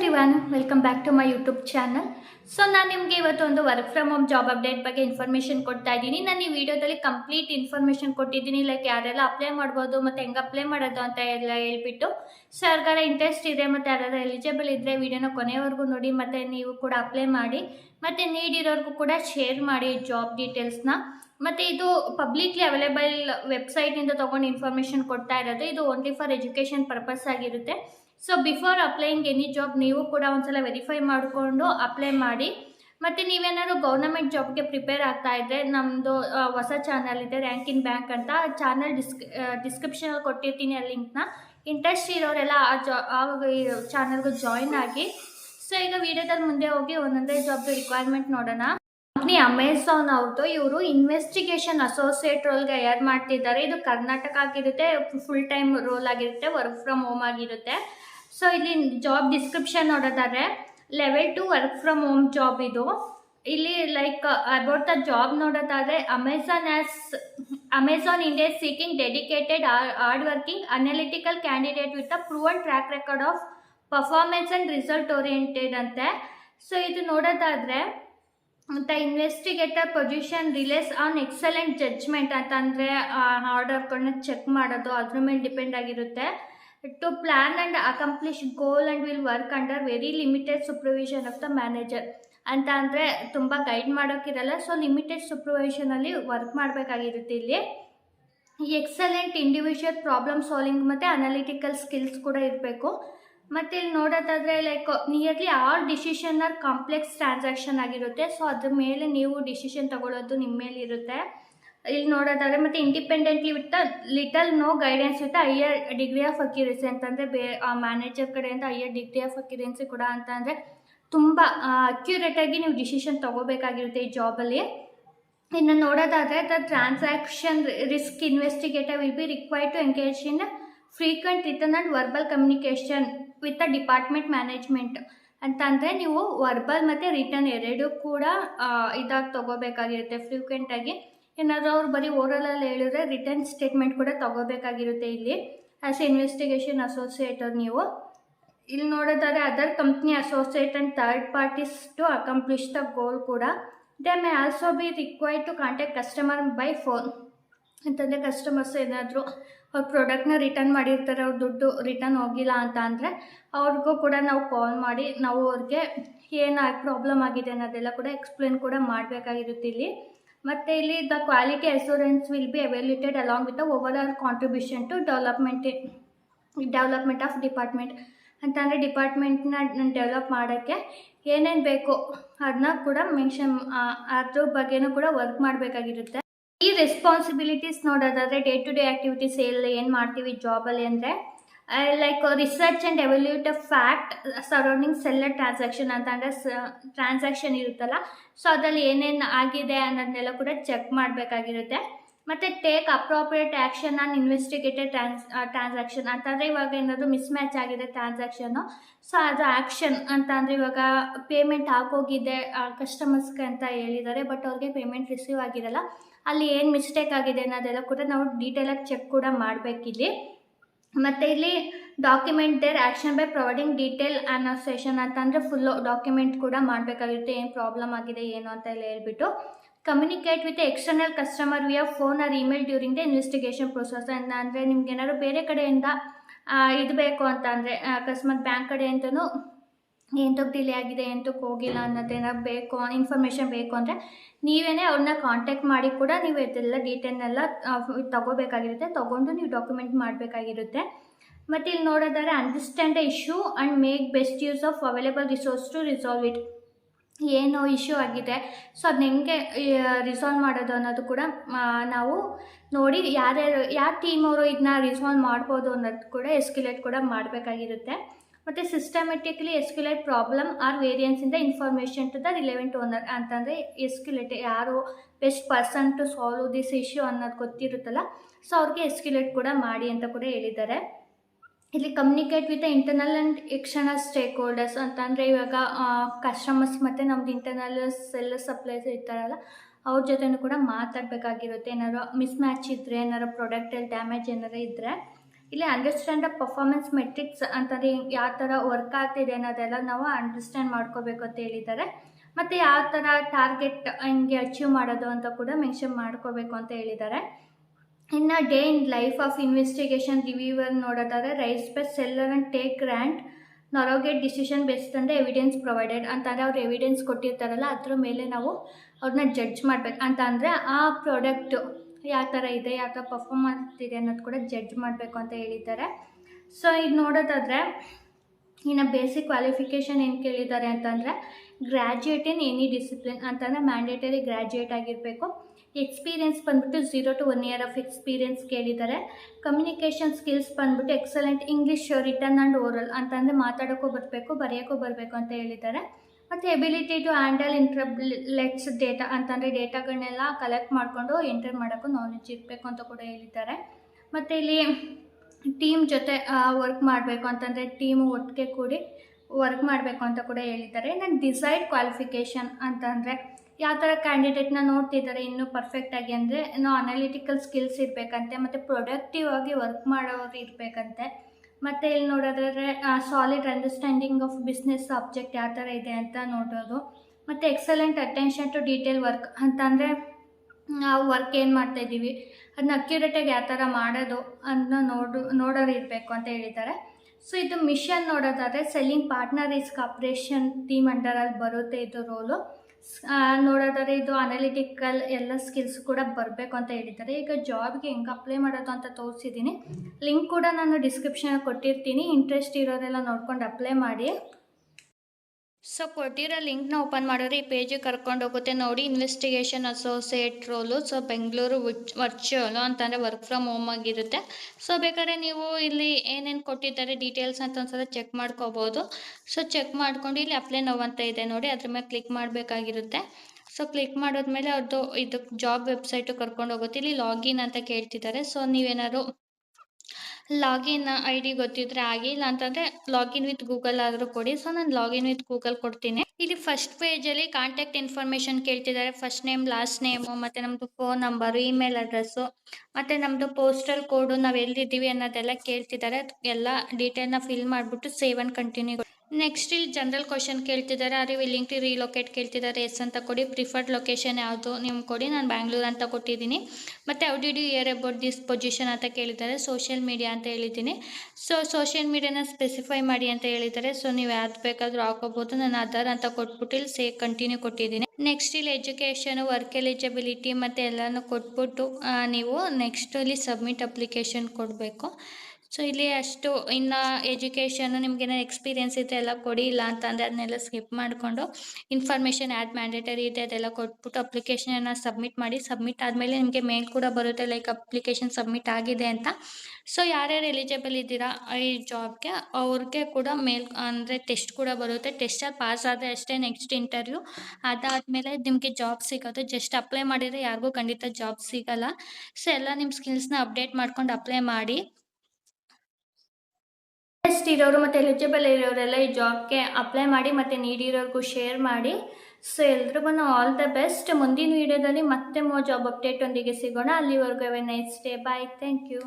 Everyone welcome back to my YouTube channel so ನಾನು ನಿಮಗೆ ಇವತ್ತು ಒಂದು work from home job update ಬಗ್ಗೆ ಇನ್ಫಾರ್ಮೇಷನ್ ಕೊಡ್ತಾ ಇದ್ದೀನಿ. ನಾನು ಈ ವಿಡಿಯೋದಲ್ಲಿ ಕಂಪ್ಲೀಟ್ ಇನ್ಫಾರ್ಮೇಷನ್ ಕೊಟ್ಟಿದ್ದೀನಿ. ಲೈಕ್ ಯಾರೆಲ್ಲ ಅಪ್ಲೈ ಮಾಡ್ಬೋದು, ಮತ್ತು ಹೆಂಗೆ ಅಪ್ಲೈ ಮಾಡೋದು ಅಂತ ಎಲ್ಲ ಹೇಳ್ಬಿಟ್ಟು ಸೊ ಇಂಟ್ರೆಸ್ಟ್ ಇದೆ, ಮತ್ತು ಯಾರಾದ್ರೂ ಎಲಿಜಿಬಲ್ ಇದ್ದರೆ ವಿಡಿಯೋನ ಕೊನೆವರೆಗೂ ನೋಡಿ, ಮತ್ತು ನೀವು ಕೂಡ ಅಪ್ಲೈ ಮಾಡಿ, ಮತ್ತು ನೀಡಿರೋರ್ಗೂ ಕೂಡ ಶೇರ್ ಮಾಡಿ ಜಾಬ್ ಡೀಟೇಲ್ಸ್ನ ಮತ್ತು ಇದು ಪಬ್ಲಿಕ್ಲಿ ಅವೈಲೇಬಲ್ ವೆಬ್ಸೈಟ್ನಿಂದ ತೊಗೊಂಡು ಇನ್ಫಾರ್ಮೇಷನ್ ಕೊಡ್ತಾ ಇರೋದು. ಇದು ಓನ್ಲಿ ಫಾರ್ ಎಜುಕೇಷನ್ ಪರ್ಪಸ್ ಆಗಿರುತ್ತೆ. So before applying any job ನೀವು ಕೂಡ ಒಂದ್ಸಲ ವೆರಿಫೈ ಮಾಡಿಕೊಂಡು ಅಪ್ಲೈ ಮಾಡಿ. ಮತ್ತು ನೀವೇನಾದ್ರು ಗೌರ್ನಮೆಂಟ್ ಜಾಬ್ಗೆ ಪ್ರಿಪೇರ್ ಆಗ್ತಾ ಇದ್ದರೆ ನಮ್ಮದು ಹೊಸ ಚಾನಲ್ ಇದೆ ರ್ಯಾಂಕ್ ಇನ್ ಬ್ಯಾಂಕ್ ಅಂತ ಚಾನಲ್ ಡಿಸ್ಕ್ ಡಿಸ್ಕ್ರಿಪ್ಷನಲ್ಲಿ ಕೊಟ್ಟಿರ್ತೀನಿ ಆ ಲಿಂಕ್ನ ಇಂಟ್ರೆಸ್ಟ್ ಇರೋರೆಲ್ಲ ಆ ಜಾ ಆ ಚಾನಲ್ಗೂ ಜಾಯಿನ್ ಆಗಿ. ಸೊ ಈಗ ವಿಡಿಯೋದಲ್ಲಿ ಮುಂದೆ ಹೋಗಿ ಒಂದೊಂದೇ ಜಾಬ್ದು ರಿಕ್ವೈರ್ಮೆಂಟ್ ನೋಡೋಣ. ಕಂಪ್ನಿ ಅಮೆಝಾನ್ ಅವ್ರದ್ದು ಇವರು ಇನ್ವೆಸ್ಟಿಗೇಷನ್ ಅಸೋಸಿಯೇಟ್ ರೋಲ್ಗೆ ಹೈಯರ್ ಮಾಡ್ತಿದ್ದಾರೆ. ಇದು ಕರ್ನಾಟಕ ಆಗಿರುತ್ತೆ ಫುಲ್ ಟೈಮ್ ರೋಲ್ ಆಗಿರುತ್ತೆ ವರ್ಕ್ ಫ್ರಮ್ ಹೋಮ್ ಆಗಿರುತ್ತೆ. ಸೊ ಇಲ್ಲಿ ಜಾಬ್ ಡಿಸ್ಕ್ರಿಪ್ಷನ್ ನೋಡೋದಾದ್ರೆ level two work from home job ಇದು. ಇಲ್ಲಿ ಲೈಕ್ ಅಬೌಟ್ ದ ಜಾಬ್ ನೋಡೋದಾದ್ರೆ Amazon as Amazon India seeking dedicated hard working analytical candidate with a proven track record of performance and result oriented ಅಂತೆ. So ಇದು ನೋಡೋದಾದ್ರೆ the investigator position relies on excellent judgement ಅಂತಂದರೆ ಆರ್ಡರ್ಗಳನ್ನ check ಮಾಡೋದು, ಅದ್ರ ಮೇಲೆ depend ಆಗಿರುತ್ತೆ. To plan and accomplish goal and will work under very limited supervision of the manager ಅಂತ ಅಂದರೆ ತುಂಬ ಗೈಡ್ ಮಾಡೋಕ್ಕಿರಲ್ಲ ಸೊ ಲಿಮಿಟೆಡ್ ಸೂಪರ್ವಿಷನಲ್ಲಿ ವರ್ಕ್ ಮಾಡಬೇಕಾಗಿರುತ್ತೆ ಇಲ್ಲಿ. ಎಕ್ಸಲೆಂಟ್ ಇಂಡಿವಿಜುವಲ್ ಪ್ರಾಬ್ಲಮ್ ಸಾಲ್ವಿಂಗ್ ಮತ್ತು ಅನಾಲಿಟಿಕಲ್ ಸ್ಕಿಲ್ಸ್ ಕೂಡ ಇರಬೇಕು. ಮತ್ತು ಇಲ್ಲಿ ನೋಡೋದಾದರೆ like nearly all decision are complex transaction ಆಗಿರುತ್ತೆ. ಸೊ ಅದ್ರ ಮೇಲೆ ನೀವು ಡಿಸಿಷನ್ ತಗೊಳ್ಳೋದು ನಿಮ್ಮ ಮೇಲೆ ಇರುತ್ತೆ ಇಲ್ಲಿ ನೋಡೋದಾದ್ರೆ ಮತ್ತು independently with little no guidance with higher degree of accuracy ಅಂತಂದರೆ ಬೇ ಮ್ಯಾನೇಜರ್ ಕಡೆಯಿಂದ ಹೈಯರ್ ಡಿಗ್ರಿ ಆಫ್ ಅಕ್ಯುರೆನ್ಸಿ ಕೂಡ ಅಂತ ಅಂದರೆ ತುಂಬ ಅಕ್ಯುರೇಟಾಗಿ ನೀವು ಡಿಸಿಷನ್ ತಗೋಬೇಕಾಗಿರುತ್ತೆ ಈ ಜಾಬಲ್ಲಿ ಇನ್ನು ನೋಡೋದಾದರೆ the transaction risk investigator will be required to engage in frequent return and verbal communication with the department management ಅಂತಂದರೆ ನೀವು ವರ್ಬಲ್ ಮತ್ತು ರಿಟರ್ನ್ ಎರಡೂ ಕೂಡ ಇದಾಗಿ ತೊಗೋಬೇಕಾಗಿರುತ್ತೆ ಫ್ರೀಕ್ವೆಂಟಾಗಿ ಏನಾದರೂ ಅವ್ರು ಬರೀ ಓರಲಲ್ಲಿ ಹೇಳಿದ್ರೆ ರಿಟರ್ನ್ ಸ್ಟೇಟ್ಮೆಂಟ್ ಕೂಡ ತಗೋಬೇಕಾಗಿರುತ್ತೆ ಇಲ್ಲಿ. ಆ್ಯಸ್ ಇನ್ವೆಸ್ಟಿಗೇಷನ್ ಅಸೋಸಿಯೇಟರ್ ನೀವು. ಇಲ್ಲಿ ನೋಡೋದಾದ್ರೆ other company associate and third parties to accomplish the goal ಕೂಡ. They may also be required to contact customer by phone ಅಂತಂದರೆ ಕಸ್ಟಮರ್ಸ್ ಏನಾದರೂ ಅವ್ರ ಪ್ರಾಡಕ್ಟ್ನ ರಿಟರ್ನ್ ಮಾಡಿರ್ತಾರೆ, ಅವ್ರ ದುಡ್ಡು ರಿಟರ್ನ್ ಹೋಗಿಲ್ಲ ಅಂತ ಅಂದರೆ ಅವ್ರಿಗೂ ಕೂಡ ನಾವು ಕಾಲ್ ಮಾಡಿ, ನಾವು ಅವ್ರಿಗೆ ಏನು ಪ್ರಾಬ್ಲಮ್ ಆಗಿದೆ ಅನ್ನೋದೆಲ್ಲ ಕೂಡ ಎಕ್ಸ್ಪ್ಲೇನ್ ಕೂಡ ಮಾಡಬೇಕಾಗಿರುತ್ತೆ ಇಲ್ಲಿ. ಮತ್ತು ಇಲ್ಲಿ the quality assurance will be evaluated along with the overall contribution to development development of department ಅಂತಂದರೆ ಡಿಪಾರ್ಟ್ಮೆಂಟ್ನ ಡೆವಲಪ್ ಮಾಡೋಕ್ಕೆ ಏನೇನು ಬೇಕು ಅದನ್ನ ಕೂಡ ಮೆನ್ಷನ್ ಅದ್ರ ಬಗ್ಗೆನೂ ಕೂಡ ವರ್ಕ್ ಮಾಡಬೇಕಾಗಿರುತ್ತೆ. ಈ ರೆಸ್ಪಾನ್ಸಿಬಿಲಿಟೀಸ್ ನೋಡೋದಾದರೆ ಡೇ ಟು ಡೇ ಆ್ಯಕ್ಟಿವಿಟೀಸ್ ಎಲ್ಲ ಏನು ಮಾಡ್ತೀವಿ ಜಾಬಲ್ಲಿ ಅಂದರೆ like research and evaluate a fact surrounding seller transaction ಅಂತ ಅಂದರೆ ಟ್ರಾನ್ಸಾಕ್ಷನ್ ಇರುತ್ತಲ್ಲ? ಸೊ ಅದರಲ್ಲಿ ಏನೇನು ಆಗಿದೆ ಅನ್ನೋದನ್ನೆಲ್ಲ ಕೂಡ ಚೆಕ್ ಮಾಡಬೇಕಾಗಿರುತ್ತೆ. ಮತ್ತು take appropriate action on investigated trans transaction ಅಂತಂದರೆ ಇವಾಗ ಏನಾದರೂ ಮಿಸ್ಮ್ಯಾಚ್ ಆಗಿದೆ ಟ್ರಾನ್ಸಾಕ್ಷನ್ನು ಸೊ ಅದು ಆ್ಯಕ್ಷನ್ ಅಂತ ಅಂದರೆ ಇವಾಗ ಪೇಮೆಂಟ್ ಆಗೋಗಿದೆ ಕಸ್ಟಮರ್ಸ್ಗೆ ಅಂತ ಹೇಳಿದ್ದಾರೆ ಬಟ್ ಅವ್ರಿಗೆ ಪೇಮೆಂಟ್ ರಿಸೀವ್ ಆಗಿರಲ್ಲ. ಅಲ್ಲಿ ಏನು ಮಿಸ್ಟೇಕ್ ಆಗಿದೆ ಅನ್ನೋದೆಲ್ಲ ಕೂಡ ನಾವು ಡೀಟೇಲಾಗಿ ಚೆಕ್ ಕೂಡ ಮಾಡಬೇಕಿಲ್ಲಿ. ಮತ್ತು ಇಲ್ಲಿ document their action by providing detail annotation ಅಂತಂದರೆ ಫುಲ್ಲು ಡಾಕ್ಯುಮೆಂಟ್ ಕೂಡ ಮಾಡಬೇಕಾಗಿರುತ್ತೆ, ಏನು ಪ್ರಾಬ್ಲಮ್ ಆಗಿದೆ, ಏನು ಅಂತ ಎಲ್ಲ ಹೇಳ್ಬಿಟ್ಟು. Communicate with external customer via phone or email during the investigation process ಅಂತ ಅಂದರೆ ನಿಮ್ಗೆ ಏನಾದ್ರು ಬೇರೆ ಕಡೆಯಿಂದ ಇದು ಬೇಕು ಅಂತ ಅಂದರೆ ಅಕಸ್ಮಾತ್ ಬ್ಯಾಂಕ್ ಕಡೆಯಿಂದನೂ ಎಂತಕ್ಕೆ ಡಿಲೇ ಆಗಿದೆ ಎಂತಕ್ಕೆ ಹೋಗಿಲ್ಲ ಅನ್ನೋದೇನಾದ್ರು ಬೇಕು ಇನ್ಫಾರ್ಮೇಷನ್ ಬೇಕು ಅಂದರೆ ನೀವೇ ಅವ್ರನ್ನ ಕಾಂಟ್ಯಾಕ್ಟ್ ಮಾಡಿ ಕೂಡ ನೀವು ಇದೆಲ್ಲ ಡೀಟೇಲ್ನೆಲ್ಲ ತಗೋಬೇಕಾಗಿರುತ್ತೆ, ತೊಗೊಂಡು ನೀವು ಡಾಕ್ಯುಮೆಂಟ್ ಮಾಡಬೇಕಾಗಿರುತ್ತೆ. ಮತ್ತು ಇಲ್ಲಿ ನೋಡೋದಾದ್ರೆ understand the issue and make best use of available resource to resolve it ಏನು ಇಶ್ಯೂ ಆಗಿದೆ. ಸೊ ಅದನ್ನ ಹೆಂಗೆ ರಿಸಾಲ್ವ್ ಮಾಡೋದು ಅನ್ನೋದು ಕೂಡ ನಾವು ನೋಡಿ ಯಾರ್ಯಾರು ಯಾವ ಟೀಮ್ ಅವರು ಇದನ್ನ ರಿಸಾಲ್ವ್ ಮಾಡ್ಬೋದು ಅನ್ನೋದು ಕೂಡ ಎಸ್ಕ್ಯುಲೇಟ್ ಕೂಡ ಮಾಡಬೇಕಾಗಿರುತ್ತೆ. ಮತ್ತು systematically escalate problem or variance in the information to the relevant owner ಅಂತಂದರೆ ಎಸ್ಕ್ಯುಲೇಟ್ ಯಾರು best person to solve this issue ಅನ್ನೋದು ಗೊತ್ತಿರುತ್ತಲ್ಲ? ಸೊ ಅವ್ರಿಗೆ ಎಸ್ಕ್ಯುಲೇಟ್ ಕೂಡ ಮಾಡಿ ಅಂತ ಕೂಡ ಹೇಳಿದ್ದಾರೆ. ಇಲ್ಲಿ communicate with internal and external stakeholders ಅಂತಂದರೆ ಇವಾಗ ಕಸ್ಟಮರ್ಸ್ ಮತ್ತು ನಮ್ದು ಇಂಟರ್ನಲ್ ಸೆಲ್ಲರ್ ಸಪ್ಲೈಸ್ ಇರ್ತಾರಲ್ಲ, ಅವ್ರ ಜೊತೆನೂ ಕೂಡ ಮಾತಾಡಬೇಕಾಗಿರುತ್ತೆ. ಏನಾರು ಮಿಸ್ ಮ್ಯಾಚ್ ಇದ್ದರೆ ಏನಾರು ಪ್ರಾಡಕ್ಟಲ್ಲಿ ಡ್ಯಾಮೇಜ್ ಏನಾರು ಇದ್ದರೆ ಇಲ್ಲಿ ಅಂಡರ್ಸ್ಟ್ಯಾಂಡ್ ದ ಪರ್ಫಾರ್ಮೆನ್ಸ್ ಮೆಟ್ರಿಕ್ಸ್ ಅಂತಂದರೆ ಯಾವ ಥರ ವರ್ಕ್ ಆಗ್ತಿದೆ ಅನ್ನೋದೆಲ್ಲ ನಾವು ಅಂಡರ್ಸ್ಟ್ಯಾಂಡ್ ಮಾಡ್ಕೋಬೇಕು ಅಂತ ಹೇಳಿದ್ದಾರೆ. ಮತ್ತು ಯಾವ ಥರ ಟಾರ್ಗೆಟ್ ಹಿಂಗೆ ಅಚೀವ್ ಮಾಡೋದು ಅಂತ ಕೂಡ ಮೆನ್ಷನ್ ಮಾಡ್ಕೋಬೇಕು ಅಂತ ಹೇಳಿದ್ದಾರೆ. ಇನ್ನು day in life of investigation reviewer ನೋಡೋದಾದ್ರೆ rise best seller and take grant ನರೋಗೇಟ್ decision based ಅಂದರೆ ಎವಿಡೆನ್ಸ್ ಪ್ರೊವೈಡೆಡ್ ಅಂತಂದರೆ ಅವ್ರು ಎವಿಡೆನ್ಸ್ ಕೊಟ್ಟಿರ್ತಾರಲ್ಲ, ಅದ್ರ ಮೇಲೆ ನಾವು ಅವ್ರನ್ನ ಜಡ್ಜ್ ಮಾಡ್ಬೇಕು. ಅಂತ ಅಂದರೆ ಆ ಪ್ರಾಡಕ್ಟು ಯಾವ ಥರ ಇದೆ ಯಾವ ಥರ ಪರ್ಫಾರ್ಮ್ ಇದೆ ಅನ್ನೋದು ಕೂಡ ಜಡ್ಜ್ ಮಾಡಬೇಕು ಅಂತ ಹೇಳಿದ್ದಾರೆ. ಸೊ ಇದು ನೋಡೋದಾದರೆ, ಇನ್ನು ಬೇಸಿಕ್ ಕ್ವಾಲಿಫಿಕೇಷನ್ ಏನು ಕೇಳಿದ್ದಾರೆ ಅಂತಂದರೆ ಗ್ರ್ಯಾಜುಯೇಟ್ ಇನ್ ಎನಿ ಡಿಸಿಪ್ಲಿನ್ ಅಂತಂದರೆ ಮ್ಯಾಂಡೇಟರಿ ಗ್ರ್ಯಾಜುಯೇಟ್ ಆಗಿರಬೇಕು. ಎಕ್ಸ್ಪೀರಿಯನ್ಸ್ ಬಂದ್ಬಿಟ್ಟು zero to one year of experience ಕೇಳಿದ್ದಾರೆ. ಕಮ್ಯುನಿಕೇಷನ್ ಸ್ಕಿಲ್ಸ್ ಬಂದ್ಬಿಟ್ಟು excellent English return and oral ಅಂತಂದರೆ ಮಾತಾಡೋಕ್ಕೂ ಬರಬೇಕು, ಬರೆಯೋಕ್ಕೂ ಬರಬೇಕು ಅಂತ ಹೇಳಿದ್ದಾರೆ. ಮತ್ತು ಎಬಿಲಿಟಿ ಟು ಹ್ಯಾಂಡಲ್ ಇಂಟ್ರಬ್ಲೆಟ್ಸ್ ಡೇಟಾ ಅಂತಂದರೆ ಡೇಟಾಗಳನ್ನೆಲ್ಲ ಕಲೆಕ್ಟ್ ಮಾಡಿಕೊಂಡು ಎಂಟರ್ ಮಾಡೋಕ್ಕೂ ನಾಲೆಜ್ ಇರಬೇಕು ಅಂತ ಕೂಡ ಹೇಳಿದ್ದಾರೆ. ಮತ್ತು ಇಲ್ಲಿ ಟೀಮ್ ಜೊತೆ ವರ್ಕ್ ಮಾಡಬೇಕು ಅಂತಂದರೆ ಟೀಮು ಒಟ್ಟಿಗೆ ಕೂಡಿ ವರ್ಕ್ ಮಾಡಬೇಕು ಅಂತ ಕೂಡ ಹೇಳಿದ್ದಾರೆ. ನನ್ನ ಡಿಸೈಡ್ ಕ್ವಾಲಿಫಿಕೇಷನ್ ಅಂತಂದರೆ ಯಾವ ಥರ ಕ್ಯಾಂಡಿಡೇಟ್ನ ನೋಡ್ತಿದ್ದಾರೆ ಇನ್ನೂ ಪರ್ಫೆಕ್ಟಾಗಿ ಅಂದರೆ, ಇನ್ನೂ ಅನಾಲಿಟಿಕಲ್ ಸ್ಕಿಲ್ಸ್ ಇರಬೇಕಂತೆ, ಮತ್ತು ಪ್ರೊಡಕ್ಟಿವ್ ಆಗಿ ವರ್ಕ್ ಮಾಡೋರು ಇರಬೇಕಂತೆ. ಮತ್ತು ಇಲ್ಲಿ ನೋಡೋದಾದ್ರೆ solid understanding of business subject ಯಾವ ಥರ ಇದೆ ಅಂತ ನೋಡೋದು. ಮತ್ತು excellent attention to detail work ಅಂತಂದರೆ, ನಾವು ವರ್ಕ್ ಏನು ಮಾಡ್ತಾಯಿದ್ದೀವಿ ಅದನ್ನ ಅಕ್ಯುರೇಟಾಗಿ ಯಾವ ಥರ ಮಾಡೋದು ಅನ್ನೋ ನೋಡು, ನೋಡೋರು ಇರಬೇಕು ಅಂತ ಹೇಳಿದ್ದಾರೆ. ಸೊ ಇದು ಮಿಷನ್ ನೋಡೋದಾದರೆ selling partner risk operation team ಅಂಡರಲ್ಲಿ ಬರುತ್ತೆ ಇದು ರೋಲು ನೋಡೋದಾದ್ರೆ ಇದು ಅನಾಲಿಟಿಕಲ್ ಎಲ್ಲ ಸ್ಕಿಲ್ಸ್ ಕೂಡ ಬರಬೇಕು ಅಂತ ಹೇಳಿದ್ದಾರೆ. ಈಗ ಜಾಬ್ಗೆ ಹೆಂಗೆ ಅಪ್ಲೈ ಮಾಡೋದು ಅಂತ ತೋರಿಸಿದ್ದೀನಿ. ಲಿಂಕ್ ಕೂಡ ನಾನು ಡಿಸ್ಕ್ರಿಪ್ಷನ್ ಕೊಟ್ಟಿರ್ತೀನಿ. ಇಂಟ್ರೆಸ್ಟ್ ಇರೋರೆಲ್ಲ ನೋಡ್ಕೊಂಡು ಅಪ್ಲೈ ಮಾಡಿ. ಸೊ ಕೊಟ್ಟಿರೋ ಲಿಂಕ್ನ ಓಪನ್ ಮಾಡಿದ್ರೆ ಈ ಪೇಜಿಗೆ ಕರ್ಕೊಂಡು ಹೋಗುತ್ತೆ. ನೋಡಿ investigation associate role so Bengaluru virtual ಅಂತಂದರೆ ವರ್ಕ್ ಫ್ರಮ್ ಹೋಮ್ ಆಗಿರುತ್ತೆ. ಸೊ ಬೇಕಾದ್ರೆ ನೀವು ಇಲ್ಲಿ ಏನೇನು ಕೊಟ್ಟಿದ್ದಾರೆ ಡೀಟೇಲ್ಸ್ ಅಂತ ಒಂದ್ಸಲ ಚೆಕ್ ಮಾಡ್ಕೋಬೋದು. ಸೊ ಚೆಕ್ ಮಾಡ್ಕೊಂಡು ಇಲ್ಲಿ ಅಪ್ಲೈ ನೋವು ಅಂತ ಇದೆ ನೋಡಿ, ಅದ್ರ ಮೇಲೆ ಕ್ಲಿಕ್ ಮಾಡಬೇಕಾಗಿರುತ್ತೆ. ಸೊ ಕ್ಲಿಕ್ ಮಾಡಿದ್ಮೇಲೆ ಅವ್ರದ್ದು ಇದಕ್ಕೆ ಜಾಬ್ ವೆಬ್ಸೈಟು ಕರ್ಕೊಂಡು ಹೋಗುತ್ತೆ. ಇಲ್ಲಿ ಲಾಗಿನ್ ಅಂತ ಕೇಳ್ತಿದ್ದಾರೆ. ಸೊ ನೀವೇನಾದ್ರು ಲಾಗಿನ್ ಐ ಡಿ ಗೊತ್ತಿದ್ರೆ ಆಗಿಲ್ಲ ಅಂತಂದ್ರೆ ಲಾಗಿನ್ ವಿತ್ ಗೂಗಲ್ ಆದರೂ ಕೊಡಿ. ಸೊ ನಾನು ಲಾಗಿನ್ ವಿತ್ ಗೂಗಲ್ ಕೊಡ್ತೀನಿ. ಇಲ್ಲಿ ಫಸ್ಟ್ ಪೇಜಲ್ಲಿ ಕಾಂಟ್ಯಾಕ್ಟ್ ಇನ್ಫಾರ್ಮೇಷನ್ ಕೇಳ್ತಿದ್ದಾರೆ ಫಸ್ಟ್ ನೇಮ್ ಲಾಸ್ಟ್ ನೇಮ್ ಮತ್ತೆ ನಮ್ಮದು ಫೋನ್ ನಂಬರ್ ಇಮೇಲ್ ಅಡ್ರೆಸ್ಸು ಮತ್ತೆ ನಮ್ಮದು ಪೋಸ್ಟಲ್ ಕೋಡು ನಾವ್ ಎಲ್ಲಿದ್ದೀವಿ ಅನ್ನೋದೆಲ್ಲ ಕೇಳ್ತಿದ್ದಾರೆ ಎಲ್ಲ ನ ಫಿಲ್ ಮಾಡಿಬಿಟ್ಟು ಸೇವ್ ಆ್ಯಂಡ್ ಕಂಟಿನ್ಯೂ ನೆಕ್ಸ್ಟ್ ಇಲ್ಲಿ ಜನರಲ್ ಕ್ವಶನ್ ಕೇಳ್ತಿದ್ದಾರೆ ಅರೆ ವಿಲ್ಲಿಂಗ್ ಟು ರೀಲೊಕೇಟ್ ಕೇಳ್ತಿದ್ದಾರೆ ಎಸ್ ಅಂತ ಕೊಡಿ. ಪ್ರಿಫರ್ಡ್ ಲೊಕೇಶನ್ ಯಾವುದು ನೀವು ಕೊಡಿ, ನಾನು ಬ್ಯಾಂಗ್ಳೂರ್ ಅಂತ ಕೊಟ್ಟಿದ್ದೀನಿ. ಮತ್ತು how did D hear about this position ಅಂತ ಕೇಳಿದ್ದಾರೆ ಸೋಷಿಯಲ್ ಮೀಡಿಯಾ ಅಂತ ಹೇಳಿದ್ದೀನಿ. ಸೊ ಸೋಷಿಯಲ್ ಮೀಡಿಯಾನ ಸ್ಪೆಸಿಫೈ ಮಾಡಿ ಅಂತ ಹೇಳಿದ್ದಾರೆ. ಸೊ ನೀವು ಯಾವ್ದು ಬೇಕಾದರೂ ಹಾಕೋಬೋದು, ನಾನು ಆಧಾರ್ ಅಂತ ಕೊಟ್ಬಿಟ್ಟು ಇಲ್ಲಿ ಸೇ ಕಂಟಿನ್ಯೂ ಕೊಟ್ಟಿದ್ದೀನಿ. ನೆಕ್ಸ್ಟ್ ಇಲ್ಲಿ ಎಜುಕೇಷನು ವರ್ಕ್ ಎಲಿಜಿಬಿಲಿಟಿ ಮತ್ತು ಎಲ್ಲನೂ ಕೊಟ್ಬಿಟ್ಟು ನೀವು ನೆಕ್ಸ್ಟ್ ಇಲ್ಲಿ ಸಬ್ಮಿಟ್ ಅಪ್ಲಿಕೇಶನ್ ಕೊಡಬೇಕು. ಸೊ ಇಲ್ಲಿ ಅಷ್ಟು ಇನ್ನು ಎಜುಕೇಷನ್ ನಿಮ್ಗೇನೋ ಎಕ್ಸ್ಪೀರಿಯೆನ್ಸ್ ಇದ್ರೆ ಎಲ್ಲ ಕೊಡಿ ಇಲ್ಲ ಅಂತಂದರೆ ಅದನ್ನೆಲ್ಲ ಸ್ಕಿಪ್ ಮಾಡಿಕೊಂಡು ಇನ್ಫಾರ್ಮೇಷನ್ ಆ್ಯಡ್ ಮ್ಯಾಂಡೇಟರಿ ಇದೆ, ಅದೆಲ್ಲ ಕೊಟ್ಬಿಟ್ಟು ಅಪ್ಲಿಕೇಶನನ್ನು ಸಬ್ಮಿಟ್ ಮಾಡಿ ಸಬ್ಮಿಟ್ ಆದಮೇಲೆ ನಿಮಗೆ ಮೇಲ್ ಕೂಡ ಬರುತ್ತೆ ಲೈಕ್ ಅಪ್ಲಿಕೇಶನ್ ಸಬ್ಮಿಟ್ ಆಗಿದೆ ಅಂತ. ಸೊ ಯಾರ್ಯಾರು ಎಲಿಜಿಬಲ್ ಇದ್ದೀರಾ ಈ ಜಾಬ್ಗೆ ಅವ್ರಿಗೆ ಕೂಡ ಮೇಲ್ ಅಂದರೆ ಟೆಸ್ಟ್ ಕೂಡ ಬರುತ್ತೆ. ಟೆಸ್ಟಲ್ಲಿ ಪಾಸ್ ಆದರೆ ಅಷ್ಟೇ ನೆಕ್ಸ್ಟ್ ಇಂಟರ್ವ್ಯೂ ಅದಾದಮೇಲೆ ನಿಮಗೆ ಜಾಬ್ ಸಿಗೋದು. ಜಸ್ಟ್ ಅಪ್ಲೈ ಮಾಡಿದರೆ ಯಾರಿಗೂ ಖಂಡಿತ ಜಾಬ್ ಸಿಗಲ್ಲ. ಸೊ ಎಲ್ಲ ನಿಮ್ಮ ಸ್ಕಿಲ್ಸ್ನ ಅಪ್ಡೇಟ್ ಮಾಡ್ಕೊಂಡು ಅಪ್ಲೈ ಮಾಡಿ. ಟೆಸ್ಟ್ ಇರೋರು ಮತ್ತು ಎಲಿಜಿಬಲ್ ಇರೋರೆಲ್ಲ ಈ ಜಾಬ್ಗೆ ಅಪ್ಲೈ ಮಾಡಿ ಮತ್ತು ನೀಡಿರೋರ್ಗೂ ಶೇರ್ ಮಾಡಿ. ಸೊ ಎಲ್ರಿಗೂ ಆಲ್ ದ ಬೆಸ್ಟ್ ಮುಂದಿನ ವೀಡಿಯೋದಲ್ಲಿ ಮತ್ತೆ ಮೋ ಜಾಬ್ ಅಪ್ಡೇಟ್ ಒಂದಿಗೆ ಸಿಗೋಣ. ಅಲ್ಲಿವರೆಗೂ nice stay bye thank you